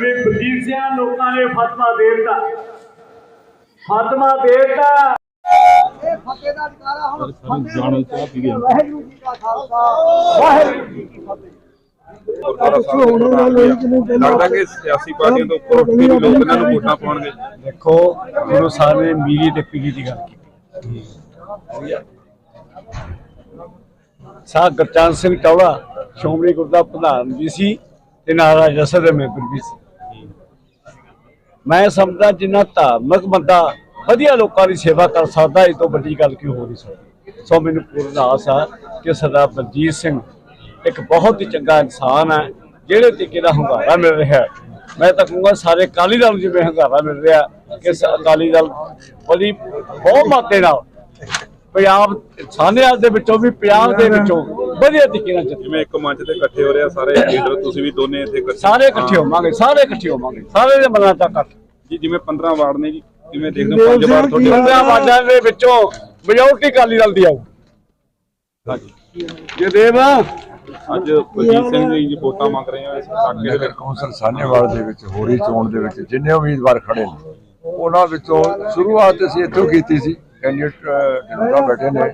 ਵੀ ਬਲਜੀਤ ਸਿੰਘ ਲੋਕਾਂ ਨੇ ਫਤਵਾ ਦੇ ਦਿੱਤਾ ਫਤਵਾ ਦੇ ਦਿੱਤਾ ਇਹ ਫਤਿਹ ਦਾ ਅਧਿਕਾਰਾ ਹੁਣ ਫਤਿਹ ਵਾਹਿਗੁਰੂ ਜੀ ਕਾ ਖਾਲਸਾ। ਵਾਹਿਗੁਰੂ ਜੀ ਕੀ ਫਤਿਹ। ਗੁਰਦੁਆਰਾ ਸਾਹਿਬ ਦੇ ਪ੍ਰਧਾਨ ਜੀ। ਲੱਗਦਾ ਕਿ ਸਿਆਸੀ ਪਾਰਟੀਆਂ ਤੋਂ ਉੱਪਰ ਉੱਠ ਕੇ ਵੀ ਲੋਕ ਇਹਨਾਂ ਨੂੰ ਵੋਟਾਂ ਪਾਉਣਗੇ। ਦੇਖੋ ਗੁਰੂ ਸਾਹਿਬ ਨੇ ਮੀਰੀ ਤੇ ਪੀਰੀ ਦੀ ਗੱਲ ਕੀਤੀ। ਸਾਹ ਗੁਰਚਰਨ ਸਿੰਘ ਟੌੜਾ ਸ਼੍ਰੋਮਣੀ ਗੁਰਦਾ ਪ੍ਰਧਾਨ ਵੀ ਸੀ ਤੇ ਨਾਲ ਜਸਰ ਦੇ ਮੈਂਬਰ ਵੀ ਸੀ ਮੈਂ ਸਮਝਦਾ ਜਿੰਨਾ ਧਾਰਮਿਕ ਬੰਦਾ ਵਧੀਆ ਲੋਕਾਂ ਦੀ ਸੇਵਾ ਕਰ ਸਕਦਾ ਇਸ ਤੋਂ ਵੱਡੀ ਗੱਲ ਕਿਉਂ ਹੋ ਨਹੀਂ ਸਕਦੀ? ਸੋ ਮੈਨੂੰ ਪੂਰਨ ਆਸ ਆ ਕਿ ਸਰਦਾਰ ਬਲਜੀਤ ਸਿੰਘ ਇੱਕ ਬਹੁਤ ਹੀ ਚੰਗਾ ਇਨਸਾਨ ਹੈ ਜਿਹੜੇ ਤਰੀਕੇ ਦਾ ਹੁੰਗਾਰਾ ਮਿਲ ਰਿਹਾ ਮੈਂ ਤਾਂ ਕਹੂੰਗਾ ਸਾਰੇ ਅਕਾਲੀ ਦਲ ਜਿਵੇਂ ਹੁੰਗਾਰਾ ਮਿਲ ਰਿਹਾ, ਕਿ ਅਕਾਲੀ ਦਲ ਬੜੀ ਬਹੁਤ ਮਾਤੇ ਨਾਲ ਪੰਜਾਬ ਸਾਨੇਵਾਲ ਦੇ ਵਿੱਚੋਂ ਵੀ ਪੰਜਾਬ ਦੇ ਵਿੱਚੋਂ ਵਧੀਆ ਤਰੀਕੇ ਨਾਲ ਚੱਲੇ ਜਿਵੇਂ ਇੱਕ ਮੰਚ ਤੇ ਇਕੱਠੇ ਹੋ ਰਹੇ ਆ ਸਾਰੇ ਲੀਡਰ ਤੁਸੀਂ ਵੀ ਦੋਨੇ ਇੱਥੇ ਇਕੱਠੇ ਸਾਰੇ ਇਕੱਠੇ ਹੋਵਾਂਗੇ ਸਾਰੇ ਇਕੱਠੇ ਹੋਵਾਂਗੇ ਸਾਰੇ ਦੇ ਮਨਾਂ ਤੱਕ ਜੀ ਜਿਵੇਂ 15 ਵਾਰਡ ਨੇ ਜੀ ਕਿਵੇਂ ਦੇਖਦੇ ਹੋ ਪੰਜ ਵਾਰਡ ਤੁਹਾਡੇ ਪੰਜਾਂ ਵਾਜਾਂ ਦੇ ਵਿੱਚੋਂ ਮੈਜੋਰਟੀ ਅਕਾਲੀ ਦਲ ਦੀ ਆਊ। ਹਾਂਜੀ। ਜੇ ਦੇਵ ਅੱਜ ਬਲਜੀਤ ਸਿੰਘ ਜੀ ਜੀ ਵੋਟਾਂ ਮੰਗ ਰਹੇ ਆ ਇਸ ਇਲਾਕੇ ਦੇ ਨਗਰ ਕੌਂਸਲ ਸਾਹਨੇਵਾਲ ਦੇ ਵਿੱਚ ਹੋਰੀ ਚੋਣ ਦੇ ਵਿੱਚ ਜਿੰਨੇ ਉਮੀਦਵਾਰ ਖੜੇ ਨੇ ਉਹਨਾਂ ਵਿੱਚੋਂ ਸ਼ੁਰੂਆਤ ਅਸੀਂ ਇੱਥੋਂ ਕੀਤੀ ਸੀ। ਕੈਂਡੀਡੇਟ ਢਿੰਡਾ ਬੈਠੇ ਨੇ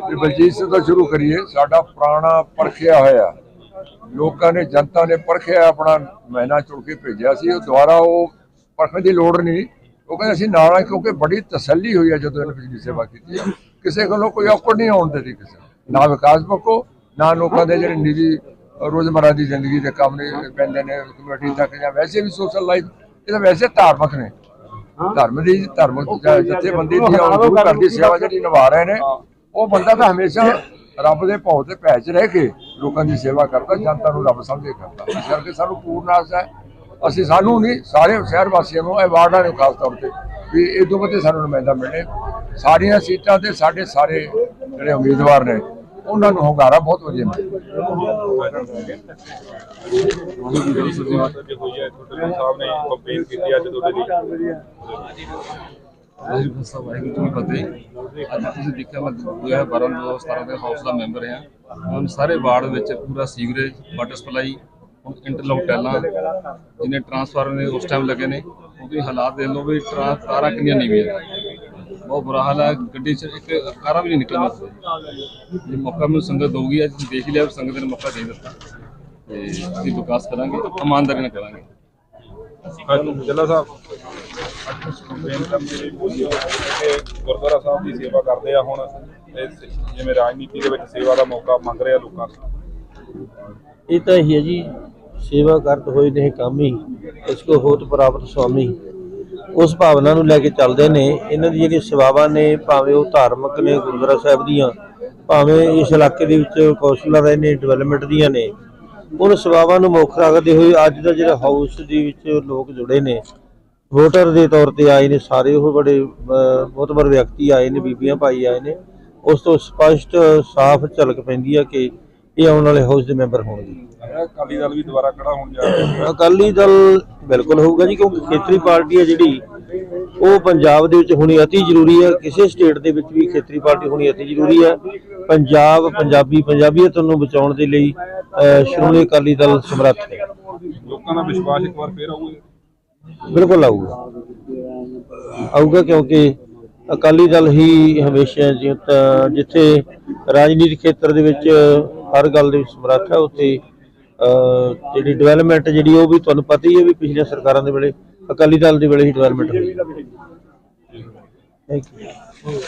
ਕਿ ਬਲਜੀਤ ਸਿੰਘ ਤੋਂ ਸ਼ੁਰੂ ਕਰੀਏ। ਸਾਡਾ ਪੁਰਾਣਾ ਪਰਖਿਆ ਹੋਇਆ। ਲੋਕਾਂ ਨੇ, ਜਨਤਾ ਨੇ ਪਰਖਿਆ, ਆਪਣਾ ਮਹੀਨਾ ਚੁਣ ਕੇ ਭੇਜਿਆ ਸੀ। ਉਹ ਦੁਬਾਰਾ ਉਹ ਪਰਖਣ ਦੀ ਲੋੜ ਨਹੀਂ। ਉਹ ਕਹਿੰਦੇ, ਅਸੀਂ ਨਾਲ ਆ ਕਿਉਂਕਿ ਬੜੀ ਤਸੱਲੀ ਹੋਈ ਹੈ ਜਦੋਂ ਇਹਨੇ ਬਿਜਲੀ ਸੇਵਾ ਕੀਤੀ ਹੈ ਕਿਸੇ ਕੋਲੋਂ ਕੋਈ ਔਕੜ ਨਹੀਂ ਆਉਣ ਦਿੱਤੀ ਕਿਸੇ ਨਾ। ਵਿਕਾਸ ਪੱਖੋਂ ਨਾ ਲੋਕਾਂ ਦੇ ਜਿਹੜੇ ਨਿੱਜੀ ਰੋਜ਼ਮਰਾ ਦੀ ਜ਼ਿੰਦਗੀ ਦੇ ਕੰਮ ਨੇ, ਪੈਂਦੇ ਨੇ, ਕਮੇਟੀ ਤੱਕ ਜਾਂ ਵੈਸੇ ਵੀ ਸੋਸ਼ਲ ਲਾਈਫ ਇਹ ਤਾਂ ਵੈਸੇ ਧਾਰਮਿਕ ਨੇ। ਧਰਮ ਦੀ ਧਰਮ ਜਥੇਬੰਦੀ ਦੀ ਉਹ ਗੁਰੂ ਘਰ ਦੀ ਸੇਵਾ ਜਿਹੜੀ ਨਿਭਾ ਰਹੇ ਨੇ ਉਹ ਬੰਦਾ ਤਾਂ ਹਮੇਸ਼ਾ ਰੱਬ ਦੇ ਭੌ ਤੇ ਭੈ 'ਚ ਰਹਿ ਕੇ ਲੋਕਾਂ ਦੀ ਸੇਵਾ ਕਰਦਾ ਜਨਤਾ ਨੂੰ ਰੱਬ ਸਮਝੇ ਕਰਦਾ। ਇਸ ਕਰਕੇ ਸਾਨੂੰ ਪੂਰਨ ਆਸ ਹੈ। ਅਸੀਂ ਸਾਨੂੰ ਨਹੀਂ ਸਾਰੇ ਸ਼ਹਿਰ ਵਾਸੀਆਂ ਨੂੰ ਇਹ ਵਾਰਡਾਂ ਨੂੰ ਖਾਸ ਤੌਰ ਤੇ ਵੀ ਇਹ ਤੋਂ ਵਧੇ ਸਾਨੂੰ ਨੁਮਾਇੰਦਾ ਮਿਲੇ। ਸਾਰੀਆਂ ਸੀਟਾਂ ਤੇ ਸਾਡੇ ਸਾਰੇ ਜਿਹੜੇ ਉਮੀਦਵਾਰ ਨੇ ਉਹਨਾਂ ਨੂੰ ਹੁੰਗਾਰਾ ਬਹੁਤ ਵਧੀਆ ਮਿਲੇ ਜੀ ਸਾਹਿਬ ਵਾਹਿਗੁਰੂ ਜੀ ਫਤਿਹ ਅੱਜ ਤੁਸੀਂ ਦੇਖਿਆ ਮੈਂ 2012 2017 ਦੇ ਹਾਊਸ ਦਾ ਮੈਂਬਰ ਹਾਂ ਹੁਣ ਸਾਰੇ ਵਾਰਡ ਵਿੱਚ ਪੂਰਾ ਸੀਵਰੇਜ ਵਾਟਰ ਸਪਲਾਈ ਹੁਣ ਇੰਟਰਲੌਕ ਟੈਲਾਂ ਜਿਹਨੇ ਟਰਾਂਸਫਾਰਮਰ ਨੇ ਉਸ ਟਾਈਮ ਲੱਗੇ ਨੇ ਉਹਦੇ ਹਾਲਾਤ ਦੇਖ ਲਓ ਵੀ ਟਰਾਂ ਤਾਰਾਂ ਕਿੰਨੀਆਂ ਨੀਵੀਆਂ ਬਹੁਤ ਬੁਰਾ ਹਾਲ ਹੈ। ਗੱਡੀ 'ਚ ਇੱਕ ਕਾਰਾਂ ਵੀ ਨਹੀਂ ਨਿਕਲਣਾ ਜੇ ਮੌਕਾ ਮੈਨੂੰ ਸੰਗਤ ਦਊਗੀ। ਅੱਜ ਦੇਖ ਲਿਆ ਸੰਗਤ ਨੇ ਮੌਕਾ ਦੇ ਦਿੱਤਾ। ਤੇ ਅਸੀਂ ਵਿਕਾਸ ਕਰਾਂਗੇ ਇਮਾਨਦਾਰੀ ਨਾਲ ਕਰਾਂਗੇ। ਜੱਲਾ ਸਾਹਿਬ। ਗੁਰਦੁਆਰਾ ਸਾਹਿਬ ਦੀ ਸੇਵਾ ਕਰਦੇ ਆ ਹੁਣ। ਜਿਵੇਂ ਰਾਜਨੀਤੀ ਦੇ ਵਿੱਚ ਸੇਵਾ ਦਾ ਮੌਕਾ ਮੰਗ ਰਹੇ ਆ ਲੋਕਾਂ ਤੋਂ। ਇਹ ਤਾਂ ਹੀ ਹੈ ਜੀ। ਸੇਵਾ ਕਰਤ ਹੋਏ ਨੇ ਕੰਮ ਹੀ ਇਸ ਕੋ ਹੋਤ ਪ੍ਰਾਪਤ ਸੁਆਮੀ ਉਸ ਭਾਵਨਾ ਨੂੰ ਲੈ ਕੇ ਚੱਲਦੇ ਨੇ। ਇਹਨਾਂ ਦੀ ਜਿਹੜੀਆਂ ਸੇਵਾਵਾਂ ਨੇ ਭਾਵੇਂ ਉਹ ਧਾਰਮਿਕ ਨੇ ਗੁਰਦੁਆਰਾ ਸਾਹਿਬ ਦੀਆਂ ਭਾਵੇਂ ਇਸ ਇਲਾਕੇ ਦੇ ਵਿੱਚ ਕੌਂਸਲਰ ਰਹੇ ਨੇ ਡਿਵੈਲਪਮੈਂਟ ਦੀਆਂ ਨੇ ਉਹਨਾਂ ਸੇਵਾਵਾਂ ਨੂੰ ਮੁੱਖ ਰੱਖਦੇ ਹੋਏ ਅੱਜ ਦਾ ਜਿਹੜਾ ਹਾਊਸ ਦੇ ਵਿੱਚ ਲੋਕ ਜੁੜੇ ਨੇ। ਵੋਟਰ ਦੇ ਤੌਰ ਤੇ ਆਏ ਨੇ ਸਾਰੇ ਉਹ ਬੜੇ ਅਹ, ਮੋਤਬਰ ਵਿਅਕਤੀ ਆਏ ਨੇ ਬੀਬੀਆਂ ਭਾਈ ਆਏ ਨੇ। ਉਸ ਤੋਂ ਸਪਸ਼ਟ ਸਾਫ਼ ਝਲਕ ਪੈਂਦੀ ਹੈ ਕਿ ਇਹ ਆਉਣ ਵਾਲੇ ਹਾਊਸ ਦੇ ਮੈਂਬਰ ਹੋਣਗੇ। ਅਕਾਲੀ ਦਲ ਵੀ ਦੁਬਾਰਾ ਖੜਾ ਹੋਣ ਜਾ ਰਿਹਾ ਹੈ। ਅਕਾਲੀ ਦਲ ਬਿਲਕੁਲ ਹੋਊਗਾ ਜੀ ਕਿਉਂਕਿ ਖੇਤਰੀ ਪਾਰਟੀ ਹੈ ਜਿਹੜੀ ਉਹ ਪੰਜਾਬ ਦੇ ਵਿੱਚ ਹੋਣੀ ਅਤੀ ਜ਼ਰੂਰੀ ਹੈ। ਕਿਸੇ ਸਟੇਟ ਦੇ ਵਿੱਚ ਵੀ ਖੇਤਰੀ ਪਾਰਟੀ ਹੋਣੀ ਅਤੀ ਜ਼ਰੂਰੀ ਹੈ। ਪੰਜਾਬ ਪੰਜਾਬੀ ਪੰਜਾਬੀਅਤ ਨੂੰ ਬਚਾਉਣ ਦੇ ਲਈ ਅਹ, ਸ਼੍ਰੋਮਣੀ ਅਕਾਲੀ ਦਲ ਸਮਰੱਥ ਹੈ ਲੋਕਾਂ ਦਾ ਵਿਸ਼ਵਾਸ ਇੱਕ ਵਾਰ ਫੇਰ ਆਊਗਾ ਬਿਲਕੁਲ ਆਊਗਾ। ਆਊਗਾ ਕਿਉਂਕਿ ਅਕਾਲੀ ਦਲ ਹੀ ਹਮੇਸ਼ਾ ਤਾਂ ਜਿੱਥੇ ਰਾਜਨੀਤਿਕ ਖੇਤਰ ਦੇ ਵਿੱਚ ਹਰ ਗੱਲ ਦੇ ਵਿੱਚ ਸਮਰੱਥ ਹੈ ਉੱਥੇ ਅਹ, ਜਿਹੜੀ ਡਿਵੈਲਪਮੈਂਟ ਜਿਹੜੀ ਉਹ ਵੀ ਤੁਹਾਨੂੰ ਪਤਾ ਹੀ ਹੈ ਵੀ ਪਿਛਲੀਆਂ ਸਰਕਾਰਾਂ ਦੇ ਵੇਲੇ ਅਕਾਲੀ ਦਲ ਦੇ ਵੇਲੇ ਹੀ ਡਿਵੈਲਪਮੈਂਟ ਹੋਈ। Thank you